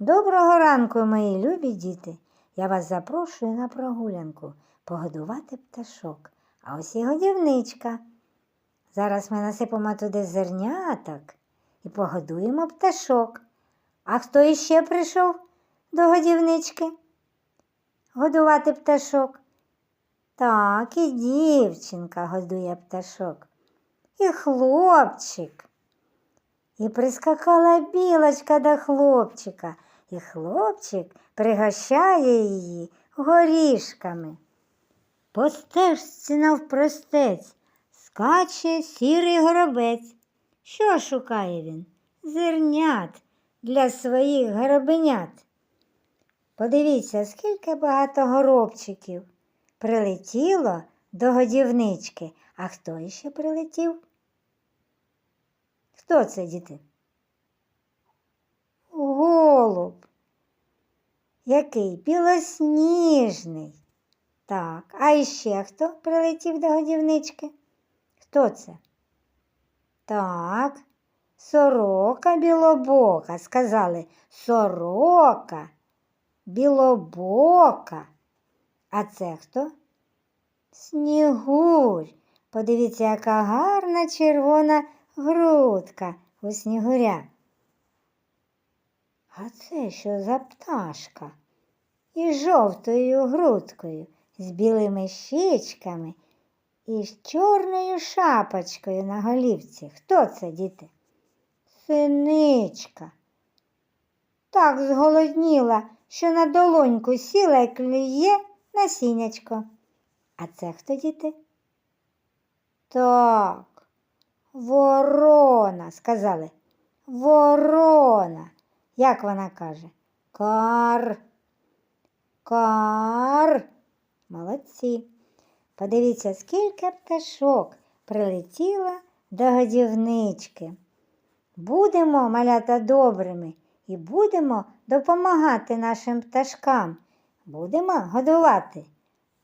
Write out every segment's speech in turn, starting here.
Доброго ранку, мої любі діти. Я вас запрошую на прогулянку погодувати пташок. А ось і годівничка. Зараз ми насипемо туди зерняток і погодуємо пташок. А хто іще прийшов до годівнички? Годувати пташок. Так, і дівчинка годує пташок, і хлопчик. І прискакала білочка до хлопчика, і хлопчик пригощає її горішками. По стежці навпростець скаче сірий горобець. Що шукає він? Зернят для своїх горобенят. Подивіться, скільки багато горобчиків прилетіло до годівнички. А хто іще прилетів? Хто це, діти? Який білосніжний. Так, а іще хто прилетів до годівнички? Хто це? Так, сорока білобока. Сказали сорока білобока. А це хто? Снігурь. Подивіться, яка гарна червона грудка у снігуря. А це що за пташка? Із жовтою грудкою, з білими щічками і з чорною шапочкою на голівці. Хто це, діти? Синичка. Так зголодніла, що на долоньку сіла і клює насіннячко. А це хто, діти? Так, ворона, сказали. Ворона. Як вона каже? Кар. Кар. Молодці. Подивіться, скільки пташок прилетіло до годівнички. Будемо малята добрими і будемо допомагати нашим пташкам. Будемо годувати.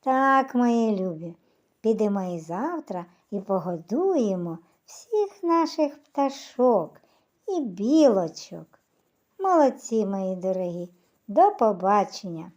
Так, мої любі, підемо і завтра і погодуємо всіх наших пташок і білочок. Молодці, мої дорогі, до побачення!